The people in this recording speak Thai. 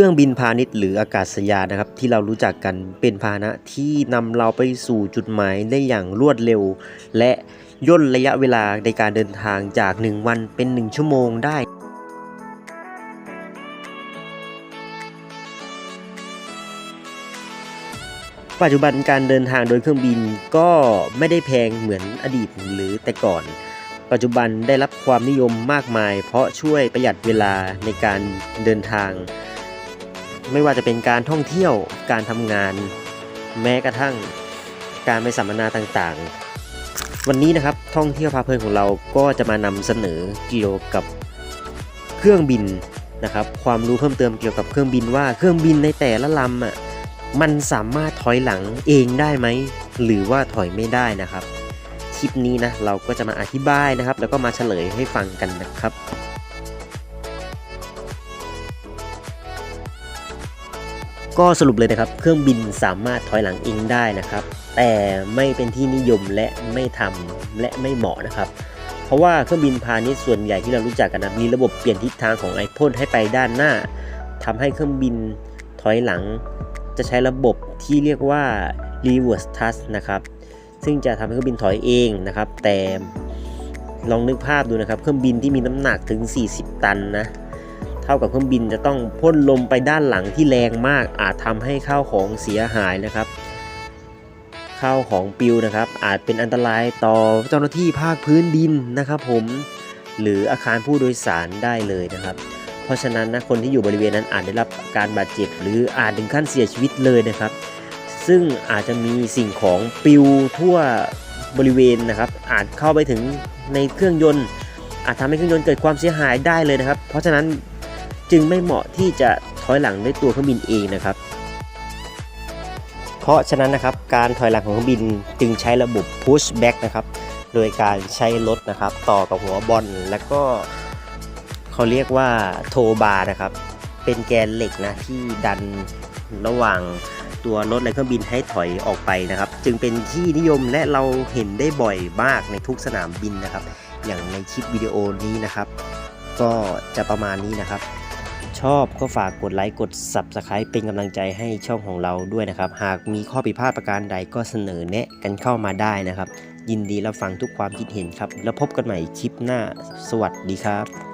ครื่องบินพาณิชย์หรืออากาศยานนะครับที่เรารู้จักกันเป็นพาหนะที่นำเราไปสู่จุดหมายได้อย่างรวดเร็ว และย่นระยะเวลาในการเดินทางจาก 1 วันเป็น 1 ชั่วโมงได้ ปัจจุบันการเดินทางโดยเครื่องบินก็ไม่ได้แพงเหมือนอดีตหรือแต่ก่อน ปัจจุบันได้รับความนิยมมากมาย เพราะช่วยประหยัดเวลาในการเดินทาง ไม่ว่าจะเป็นการท่องเที่ยว การทำงาน แม้กระทั่งการไปสัมมนาต่างๆ วันนี้นะครับท่องเที่ยวพาเพลินของเราก็จะมานำเสนอเกี่ยวกับเครื่องบินนะครับ ความรู้เพิ่มเติมเกี่ยวกับเครื่องบินว่าเครื่องบินในแต่ละลำอะมันสามารถถอยหลังเองได้ไหมหรือว่าถอยไม่ได้นะครับคลิปนี้นะเราก็จะมาอธิบายนะครับ แล้วก็มาเฉลยให้ฟังกันนะครับ ก็สรุปเลยนะครับ เครื่องบินสามารถถอยหลังเองได้นะครับ แต่ไม่เป็นที่นิยมและไม่ทำและไม่เหมาะนะครับ เพราะว่าเครื่องบินพาณิชย์ส่วนใหญ่ที่เรารู้จักกันนะมีระบบเปลี่ยนทิศทางของไอพ่นให้ไปด้านหน้าทำให้เครื่องบินถอยหลัง จะใช้ระบบที่เรียกว่า reverse thrust นะครับ ซึ่งจะทำให้เครื่องบินถอยเองนะครับ แต่ลองนึกภาพดูนะครับ เครื่องบินที่มีน้ำหนักถึง 40 ตันนะ เท่ากับเครื่องบินจะต้องพ่นลมไปด้านหลังที่แรงมาก อาจทำให้ข้าวของเสียหายนะครับข้าวของปิวนะครับ อาจเป็นอันตรายต่อเจ้าหน้าที่ภาคพื้นดินนะครับผมหรืออาคารผู้โดยสารได้เลยนะครับ เพราะฉะนั้นนะคนที่อยู่บริเวณนั้นอาจได้รับการบาดเจ็บ หรืออาจถึงขั้นเสียชีวิตเลยนะครับ ซึ่งอาจจะมีสิ่งของปิวทั่วบริเวณนะครับ อาจเข้าไปถึงในเครื่องยนต์ อาจทำให้เครื่องยนต์เกิดความเสียหายได้เลยนะครับ เพราะฉะนั้น จึงไม่เหมาะที่จะถอยหลังด้วยตัวเครื่องบินเองนะครับ เพราะฉะนั้นนะครับการถอยหลังของเครื่องบินจึงใช้ระบบ push back นะครับ โดยการใช้รถนะครับ ต่อกับหัวบอลแล้วก็เขาเรียกว่าโทบาร์นะครับ เป็นแกนเหล็กนะที่ดันระหว่างตัวรถและเครื่องบินให้ถอยออกไปนะครับ จึงเป็นที่นิยมและเราเห็นได้บ่อยมากในทุกสนามบินนะครับ อย่างในคลิปวิดีโอนี้นะครับ ก็จะประมาณนี้นะครับ ชอบก็ฝากกดไลค์กด Subscribe เป็นกำลังใจให้ช่องของเราด้วยนะครับ หากมีข้อผิดพลาดประการใดก็เสนอแนะกันเข้ามาได้นะครับ ยินดีรับฟังทุกความคิดเห็นครับ แล้วพบกันใหม่คลิปหน้า สวัสดีครับ